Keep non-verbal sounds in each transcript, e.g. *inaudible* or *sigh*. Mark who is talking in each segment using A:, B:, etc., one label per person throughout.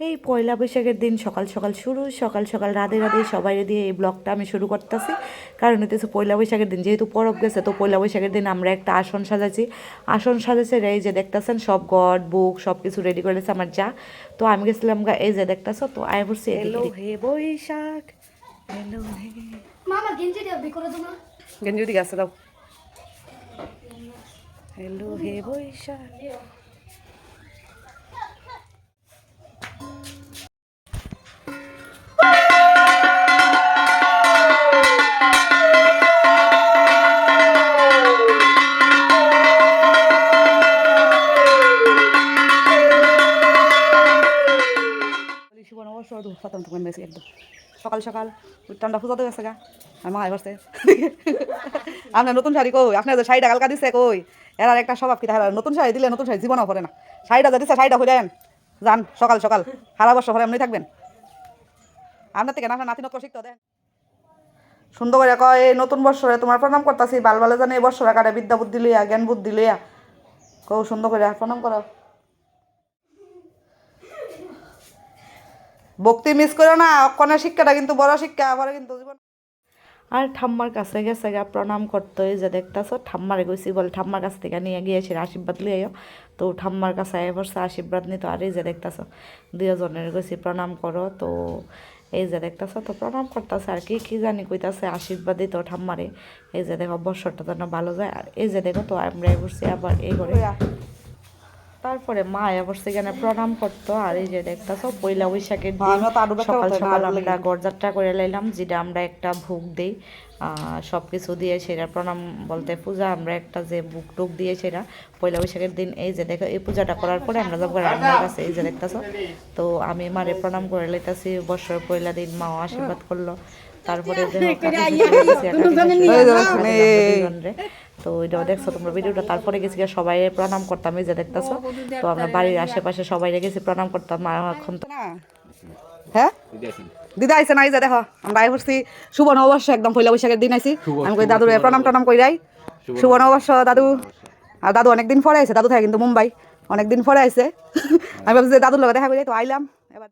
A: এই পয়লা বৈশাখের দিন সকাল সকাল শুরু সকাল সকাল রাধে রাধে সবাই দিয়ে এই ব্লগটা আমি শুরু করতেছি। কারণ হইতেছে পয়লা বৈশাখের দিন যেহেতু পরব গেছে তো পয়লা বৈশাখের দিন আমরা একটা আসন সাজাচ্ছি আসন সাজাচ্ছে এই যে দেখতেছেন সব গড বুক সব কিছু রেডি করেছে আমার যা। তো আমি গেছিলাম গা এই যে দেখতেছো তো আয় বলছি হ্যালো হে বৈশাখ হ্যালো হে
B: মামা গেঞ্জি করে দেবো
A: গেঞ্জি দিকে দাও। হ্যালো হে বৈশাখ সকাল সকাল উঠতামটা ফুজাতে গেছে গা। আর মা বসছে আপনার নতুন শাড়ি কই? আপনার যে শাড়িটা কালকা দিছে কই? এর আর একটা স্বভাব কি? তাহলে নতুন শাড়ি দিলে নতুন শাড়ি জীবনও পরে না। শাড়িটা যে দিচ্ছে শাড়িটা হইলেন যান, সকাল সকাল। সারা বছর পরে এমনি থাকবেন। আপনার থেকে আপনার নাতি নতুন শিখতে, দেন। সুন্দর করে কয়, এই নতুন বৎসরে তোমার প্রণাম করতেছি বাল বালে জানে এই বৎসরে কাটে বিদ্যা বুদ্ধি লইয়া, জ্ঞান বুদ্ধি লইয়া। কৌ সুন্দর করে প্রণাম করো ভক্তি মিস করো না অক্ষণের শিক্ষাটা কিন্তু বড় শিক্ষা পরে কিন্তু জীবন আর ঠাম্মার কাছে গেছে গা প্রণাম করতে যে দেখতেছো ঠাম্মারে গেছি বলে ঠাম্মার কাছ থেকে নিয়ে গিয়েছি আশীর্বাদ লিয়ে তো ঠাম্মার কাছে বসে আশীর্বাদ নিত আর এই যে দেখতেছো দুজনের গেছি প্রণাম করো। তো এই যে দেখতেছো তো প্রণাম করতেছে আর কি কি জানি কইতাছে আশীর্বাদ দিত ঠাম্মারে। এই যে দেখো বছরটা যেন ভালো যায় আর এই যে দেখো তো আমরা আবার এই করে তারপরে মা আবার সেখানে প্রণাম করতো আর এই যে দেখতেছো পয়লা বৈশাখের দিন সকাল সকাল আমরা গড়যাত্রা করে লাইলাম যেটা আমরা একটা ভোগ দিই সব কিছু দিয়ে সেটা প্রণাম বলতে পূজা আমরা একটা যে বুক টুক দিয়ে সেটা পয়লা বৈশাখের দিন এই যে দেখো এই পূজাটা করার পরে আমরা যাব রান্নার কাছে এই যে দেখতেছো। তো আমি মারে প্রণাম করে লাইতাছি বছর পয়লা দিন মাও আশীর্বাদ করল তারপরে *laughs* তো ওইটাও দেখছ তোমরা ভিডিওটা? তারপরে গেছি গিয়ে সবাই প্রণাম করতাম এই যে দেখতেছো? তো আমরা বাড়ির আশেপাশে সবাই গেছি প্রণাম করতাম মা এখন তো হ্যাঁ? দিদা আইসে না এই যে দেখো আমরা আই করছি শুভ নববর্ষ একদম পয়লা বৈশাখের দিন আইছি। আমি কই দাদুর প্রণাম টনাম কই যাই। শুভ নববর্ষ। দাদু আর দাদু অনেকদিন পরে আইছে দাদু থাকে কিন্তু মুম্বাই। অনেকদিন পরে আইছে। আমি ভাবছি যে দাদুর লগে দেখা করি তো আইলাম। এবার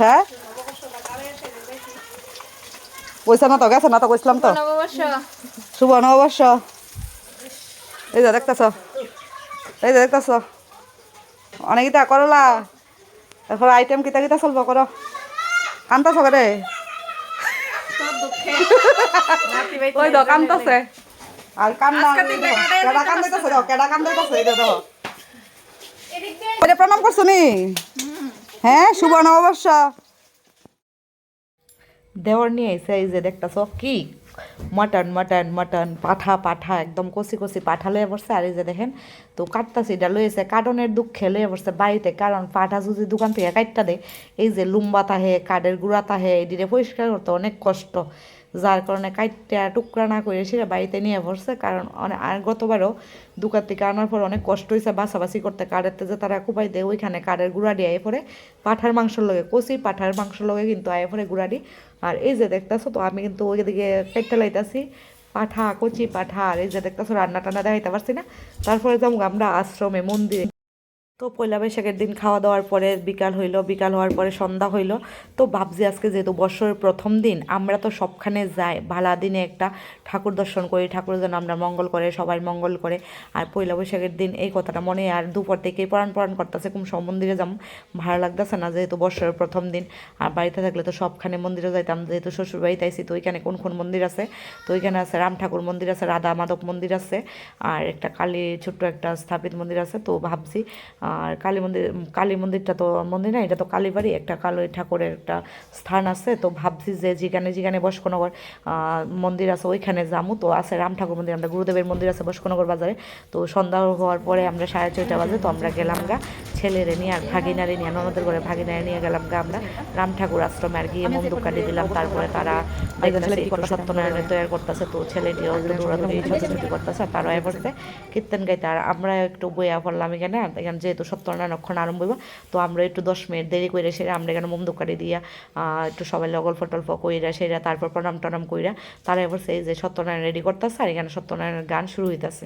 A: হ্যাঁ? কইছে না তো গেছে না তো কইছিলাম তো। শুভ নববর্ষ এই যে দেখতেছ এই যে দেখতেছ। অনেক ইটা করলা। এখন আইটেম কিতা কিতা চলব কর। কান্তাছ করে ওই কান্তাছে আর কান্না কেডা কান্দাইতেছে দেখো কেডা কান্দাইতেছে? এই দেখো ওইটা প্রণাম করছ নি? হ্যাঁ শুভ নববর্ষ দেওয়ার নিয়ে এসে এই যে দেখতেছ কি? মটন মটন মটন, পাঠা পাঠা, একদম কষি কষি পাঠা লয়ে পড়ছে আর এই যে দেখেন, তো কাটতাছি, এটা লয়েছে কাটনের দুঃখে লয়ে পড়ছে বাড়িতে, কারণ পাঠা যদি দোকান থেকে কাটতা দেয়। এই যে লুম্বা তাহে, কাঠের গুঁড়া তাহে, এদিকে পরিষ্কার করতে অনেক কষ্ট। যার কারণে কাইটটা টুকরা না করে সেটা বাড়িতে নিয়ে পড়ছে। কারণ আর গতবারও দোকান থেকে আনার পর অনেক কষ্ট হয়েছে বাছাবাছি করতে। কাঠেরতে যে তারা কুপাই দেয়, ওইখানে কাঠের গুঁড়া দিয়ে আয় পরে পাঠার মাংসর লগে কষি পাঠার মাংসর লগে কিন্তু আয় পরে গুঁড়াডি আর এই যে দেখতেছো তো, আমি কিন্তু ওইদিকে কেটে লাইতাছি, পাঠা, কচি পাঠা, আর এই যে দেখতেছো রান্না টান্না দেখাইতে পারছি না। তারপরে যাব আমরা আশ্রমে মন্দিরে। তো পয়লা বৈশাখের দিন খাওয়া দাওয়ার পরে বিকাল হইল, বিকাল হওয়ার পরে সন্ধ্যা হইল। তো ভাবছি আজকে যেহেতু বছরের প্রথম দিন, আমরা তো সবখানে যাই ভালা দিনে একটা ঠাকুর দর্শন করি ঠাকুর যেন আমরা মঙ্গল করে, সবাই মঙ্গল করে। আর পয়লা বৈশাখের দিন এই কথাটা মনে আর দুপুর থেকেই পড়ান পড়ান করতেছে কোন সব মন্দিরে যাম। ভালো লাগতেছে না যেহেতু বছরের প্রথম দিন, আর বাড়িতে থাকলে তো সবখানে মন্দিরে যাইতাম, যেহেতু শ্বশুর বাড়িতে আইসি তো ওইখানে কোন কোন মন্দির আছে? তো ওইখানে আছে রাম ঠাকুর মন্দির আছে, রাধা মাধব মন্দির আছে, আর একটা কালী ছোট্ট একটা স্থাপিত মন্দির আছে। তো ভাবছি আর কালী মন্দির, কালী মন্দিরটা তো মন্দির না, এটা তো কালীবাড়ি একটা কালী ঠাকুরের একটা স্থান আছে, তো ভাবছি যে যেখানে যেখানে বস্কনগর মন্দির আছে ওইখানে যামু, তো আছে রাম ঠাকুর মন্দির আমরা গুরুদেবের মন্দির আছে বস্কনগর বাজারে, তো সন্ধ্যা হওয়ার পরে আমরা সাড়ে ছয়টা বাজে তো আমরা গেলাম গা ছেলেরে নিয়ে আর ভাগিনারে নিয়ে ননদের ঘরে ভাগিনারে নিয়ে গেলাম গা আমরা রাম ঠাকুর আশ্রমে আর গিয়ে মন্দুক কাটিয়ে দিলাম তারপরে তারা দেখতেছে সত্যনারায়ণের তৈরি করতেছে তো ছেলেটিও একটু দৌড়াদৌড়ি ছোটাছুটি করতেছে আর তারা এবারে কীর্তন গাইতে আর আমরা একটু বইয়া পড়লাম এখানে এখানে যেহেতু সত্যনারায়ণ অক্ষণ আরম্ভ হইব তো আমরা একটু দশ মিনিট দেরি করে সেটা আমরা এখানে মন্দুক কাটি দিয়া একটু সবাই লগল ফটল্প কইরা সেরা তারপর প্রণাম টনাম কইরা তারা এবার সেই যে সত্যনারায়ণ রেডি করতেছে আর এখানে সত্যনারায়ণের গান শুরু হইতেছে।